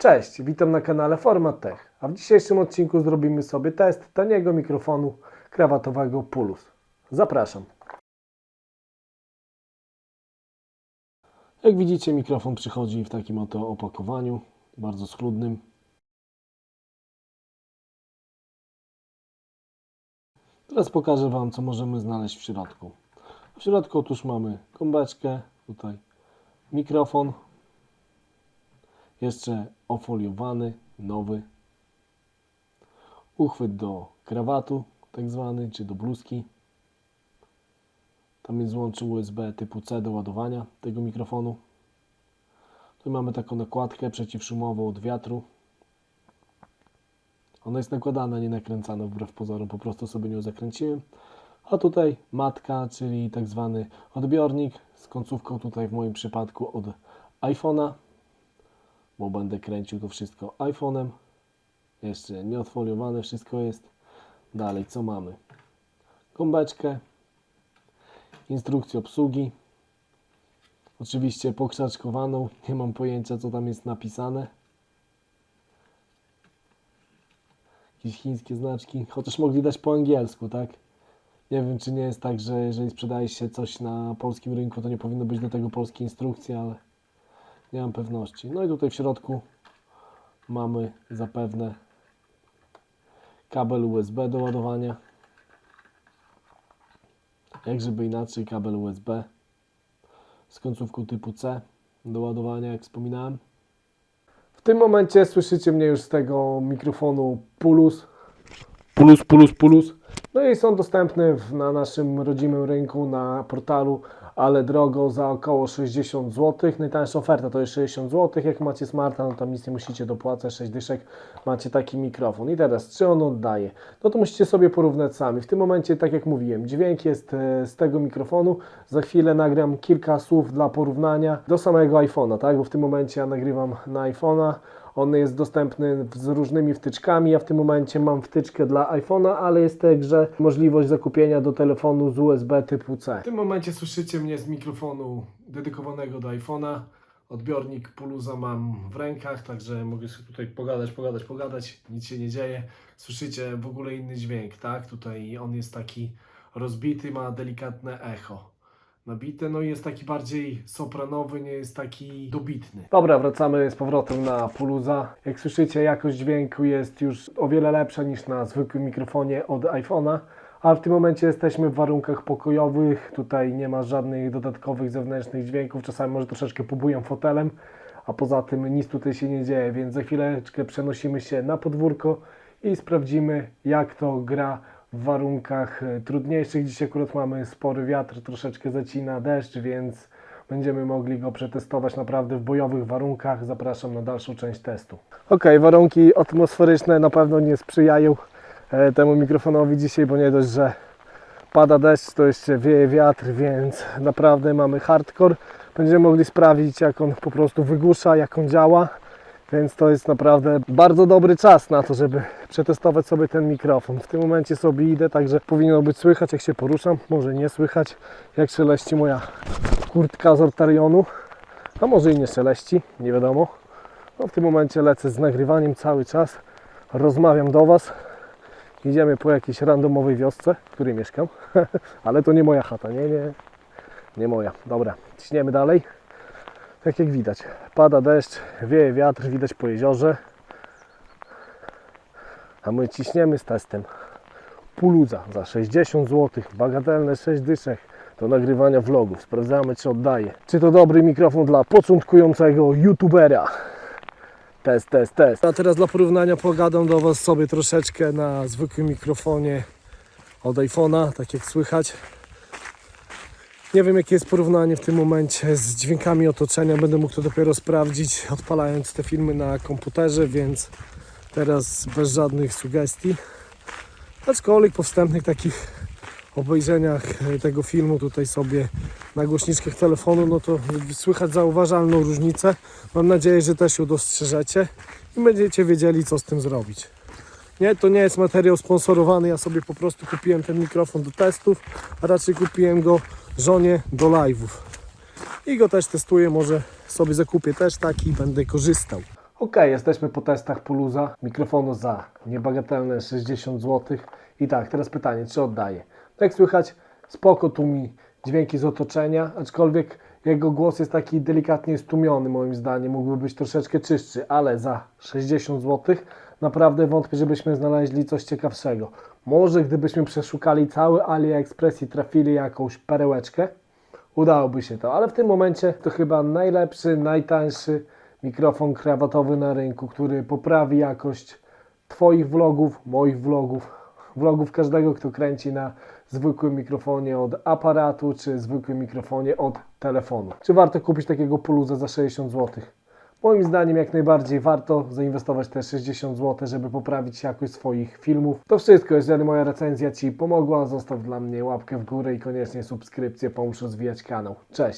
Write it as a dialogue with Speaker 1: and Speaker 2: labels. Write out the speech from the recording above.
Speaker 1: Cześć, witam na kanale Format Tech, a w dzisiejszym odcinku zrobimy sobie test taniego mikrofonu krawatowego Pulus. Zapraszam. Jak widzicie, mikrofon przychodzi w takim oto opakowaniu, bardzo schludnym. Teraz pokażę Wam, co możemy znaleźć w środku. W środku otóż mamy gąbeczkę, tutaj mikrofon, jeszcze ofoliowany, nowy. Uchwyt do krawatu, tak zwany, czy do bluzki. Tam jest złącze USB typu C do ładowania tego mikrofonu. Tu mamy taką nakładkę przeciwszumową od wiatru. Ona jest nakładana, nie nakręcana wbrew pozorom, po prostu sobie nią zakręciłem. A tutaj matka, czyli tak zwany odbiornik z końcówką tutaj w moim przypadku od iPhone'a bo będę kręcił to wszystko iPhone'em. Jeszcze nieodfoliowane wszystko jest. Dalej, co mamy? Gąbeczkę, instrukcję obsługi. Oczywiście pokrzaczkowaną, nie mam pojęcia co tam jest napisane. Jakieś chińskie znaczki, chociaż mogli dać po angielsku, tak? Nie wiem, czy nie jest tak, że jeżeli sprzedaje się coś na polskim rynku, to nie powinno być do tego polskiej instrukcji, ale nie mam pewności. No i tutaj w środku mamy zapewne kabel USB do ładowania. Jak żeby inaczej, kabel USB z końcówką typu C do ładowania, jak wspominałem. W tym momencie słyszycie mnie już z tego mikrofonu Pulus. Pulus, Pulus, Pulus. No i są dostępne w, na naszym rodzimym rynku na portalu, ale drogo za około 60 zł. Najtańsza oferta to jest 60 zł. Jak macie smarta, no to nic nie musicie dopłacać, 6 dyszek, macie taki mikrofon. I teraz, czy on oddaje? No to musicie sobie porównać sami. W tym momencie, tak jak mówiłem, dźwięk jest e, z tego mikrofonu. Za chwilę nagram kilka słów dla porównania do samego iPhone'a, tak? Bo w tym momencie ja nagrywam na iPhone'a. On jest dostępny z różnymi wtyczkami. Ja w tym momencie mam wtyczkę dla iPhone'a, ale jest także możliwość zakupienia do telefonu z USB typu C. W tym momencie słyszycie mnie z mikrofonu dedykowanego do iPhone'a. Odbiornik Pulusa mam w rękach, także mogę sobie tutaj pogadać, pogadać, pogadać. Nic się nie dzieje. Słyszycie w ogóle inny dźwięk, tak? Tutaj on jest taki rozbity, ma delikatne echo nabite, no i jest taki bardziej sopranowy, nie jest taki dobitny. Dobra, wracamy z powrotem na Pulusa. Jak słyszycie, jakość dźwięku jest już o wiele lepsza niż na zwykłym mikrofonie od iPhone'a. A w tym momencie jesteśmy w warunkach pokojowych, tutaj nie ma żadnych dodatkowych zewnętrznych dźwięków, czasami może troszeczkę pobujam fotelem, a poza tym nic tutaj się nie dzieje, więc za chwileczkę przenosimy się na podwórko i sprawdzimy jak to gra w warunkach e, trudniejszych. Dzisiaj akurat mamy spory wiatr, troszeczkę zacina deszcz, więc będziemy mogli go przetestować naprawdę w bojowych warunkach. Zapraszam na dalszą część testu. Ok, warunki atmosferyczne na pewno nie sprzyjają e, temu mikrofonowi dzisiaj, bo nie dość, że pada deszcz, to jeszcze wieje wiatr, więc naprawdę mamy hardcore. Będziemy mogli sprawdzić, jak on po prostu wygłusza, jak on działa. Więc to jest naprawdę bardzo dobry czas na to, żeby przetestować sobie ten mikrofon. W tym momencie sobie idę, także powinno być słychać jak się poruszam, może nie słychać jak szeleści moja kurtka z Ortarionu, a może i nie szeleści, nie wiadomo. No w tym momencie lecę z nagrywaniem cały czas, rozmawiam do Was. Idziemy po jakiejś randomowej wiosce, w której mieszkam, ale to nie moja chata, nie, nie, nie moja. Dobra, ciśniemy dalej. Tak jak widać, pada deszcz, wieje wiatr, widać po jeziorze. A my ciśniemy z testem Puluza za 60 zł, bagatelne 6 dyszek do nagrywania vlogów. Sprawdzamy czy oddaje. Czy to dobry mikrofon dla początkującego youtubera. Test, test, test. A teraz dla porównania pogadam do Was sobie troszeczkę na zwykłym mikrofonie od iPhone'a, tak jak słychać. Nie wiem jakie jest porównanie w tym momencie z dźwiękami otoczenia. Będę mógł to dopiero sprawdzić odpalając te filmy na komputerze, więc teraz bez żadnych sugestii. Aczkolwiek po wstępnych takich obejrzeniach e, tego filmu tutaj sobie na głośniczkach telefonu, no to słychać zauważalną różnicę. Mam nadzieję, że też ją dostrzeżecie i będziecie wiedzieli co z tym zrobić. Nie, to nie jest materiał sponsorowany, ja sobie po prostu kupiłem ten mikrofon do testów, a raczej kupiłem go żonie do live'ów. I go też testuję, może sobie zakupię też taki i będę korzystał. Ok, jesteśmy po testach Puluza. Mikrofonu za niebagatelne 60 zł. I tak, teraz pytanie, czy oddaję? Jak słychać, spoko tu mi dźwięki z otoczenia, aczkolwiek jego głos jest taki delikatnie stłumiony moim zdaniem, mógłby być troszeczkę czystszy, ale za 60 zł naprawdę wątpię, żebyśmy znaleźli coś ciekawszego. Może gdybyśmy przeszukali cały AliExpress i trafili jakąś perełeczkę, udałoby się to, ale w tym momencie to chyba najlepszy, najtańszy mikrofon krawatowy na rynku, który poprawi jakość Twoich vlogów, moich vlogów, vlogów każdego, kto kręci na zwykłym mikrofonie od aparatu, czy zwykłym mikrofonie od telefonu. Czy warto kupić takiego puluza za 60 zł? Moim zdaniem jak najbardziej warto zainwestować te 60 zł, żeby poprawić jakość swoich filmów. To wszystko, jeżeli moja recenzja Ci pomogła, zostaw dla mnie łapkę w górę i koniecznie subskrypcję, pomóż rozwijać kanał. Cześć!